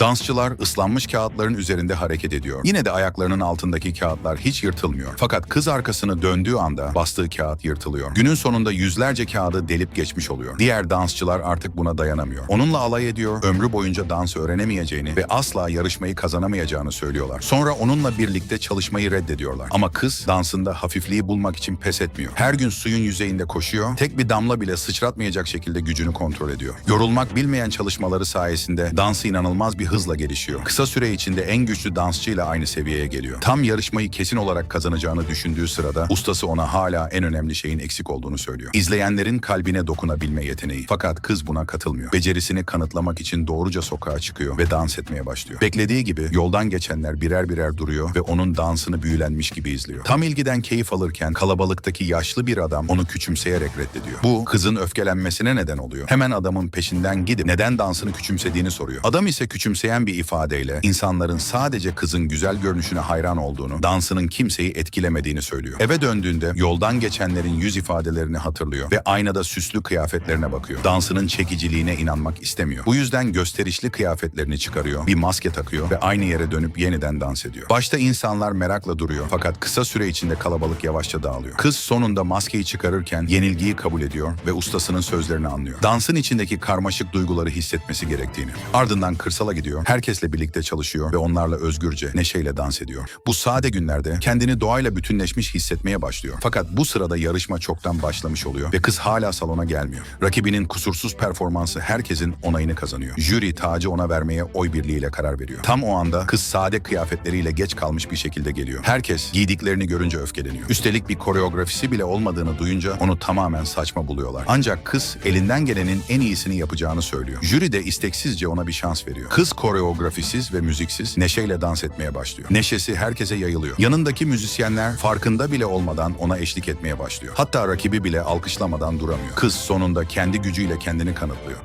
Dansçılar ıslanmış kağıtların üzerinde hareket ediyor. Yine de ayaklarının altındaki kağıtlar hiç yırtılmıyor. Fakat kız arkasını döndüğü anda bastığı kağıt yırtılıyor. Günün sonunda yüzlerce kağıdı delip geçmiş oluyor. Diğer dansçılar artık buna dayanamıyor. Onunla alay ediyor, ömrü boyunca dans öğrenemeyeceğini ve asla yarışmayı kazanamayacağını söylüyorlar. Sonra onunla birlikte çalışmayı reddediyorlar. Ama kız dansında hafifliği bulmak için pes etmiyor. Her gün suyun yüzeyinde koşuyor, tek bir damla bile sıçratmayacak şekilde gücünü kontrol ediyor. Yorulmak bilmeyen çalışmaları sayesinde dansı inanılmaz bir hızla gelişiyor. Kısa süre içinde en güçlü dansçıyla aynı seviyeye geliyor. Tam yarışmayı kesin olarak kazanacağını düşündüğü sırada ustası ona hala en önemli şeyin eksik olduğunu söylüyor. İzleyenlerin kalbine dokunabilme yeteneği. Fakat kız buna katılmıyor. Becerisini kanıtlamak için doğruca sokağa çıkıyor ve dans etmeye başlıyor. Beklediği gibi yoldan geçenler birer birer duruyor ve onun dansını büyülenmiş gibi izliyor. Tam ilgiden keyif alırken kalabalıktaki yaşlı bir adam onu küçümseyerek reddediyor. Bu kızın öfkelenmesine neden oluyor. Hemen adamın peşinden gidip neden dansını küçümsediğini soruyor. Adam ise küçümseyen bir ifadeyle insanların sadece kızın güzel görünüşüne hayran olduğunu, dansının kimseyi etkilemediğini söylüyor. Eve döndüğünde yoldan geçenlerin yüz ifadelerini hatırlıyor ve aynada süslü kıyafetlerine bakıyor. Dansının çekiciliğine inanmak istemiyor. Bu yüzden gösterişli kıyafetlerini çıkarıyor, bir maske takıyor ve aynı yere dönüp yeniden dans ediyor. Başta insanlar merakla duruyor fakat kısa süre içinde kalabalık yavaşça dağılıyor. Kız sonunda maskeyi çıkarırken yenilgiyi kabul ediyor ve ustasının sözlerini anlıyor. Dansın içindeki karmaşık duyguları hissetmesi gerektiğini. Ardından kırsala gidiyor, herkesle birlikte çalışıyor ve onlarla özgürce, neşeyle dans ediyor. Bu sade günlerde kendini doğayla bütünleşmiş hissetmeye başlıyor. Fakat bu sırada yarışma çoktan başlamış oluyor ve kız hala salona gelmiyor. Rakibinin kusursuz performansı herkesin onayını kazanıyor. Jüri tacı ona vermeye oy birliğiyle karar veriyor. Tam o anda kız sade kıyafetleriyle geç kalmış bir şekilde geliyor. Herkes giydiklerini görünce öfkeleniyor. Üstelik bir koreografisi bile olmadığını duyunca onu tamamen saçma buluyorlar. Ancak kız elinden gelenin en iyisini yapacağını söylüyor. Jüri de isteksizce ona bir şans veriyor. Kız koreografisiz ve müziksiz neşeyle dans etmeye başlıyor. Neşesi herkese yayılıyor. Yanındaki müzisyenler farkında bile olmadan ona eşlik etmeye başlıyor. Hatta rakibi bile alkışlamadan duramıyor. Kız sonunda kendi gücüyle kendini kanıtlıyor.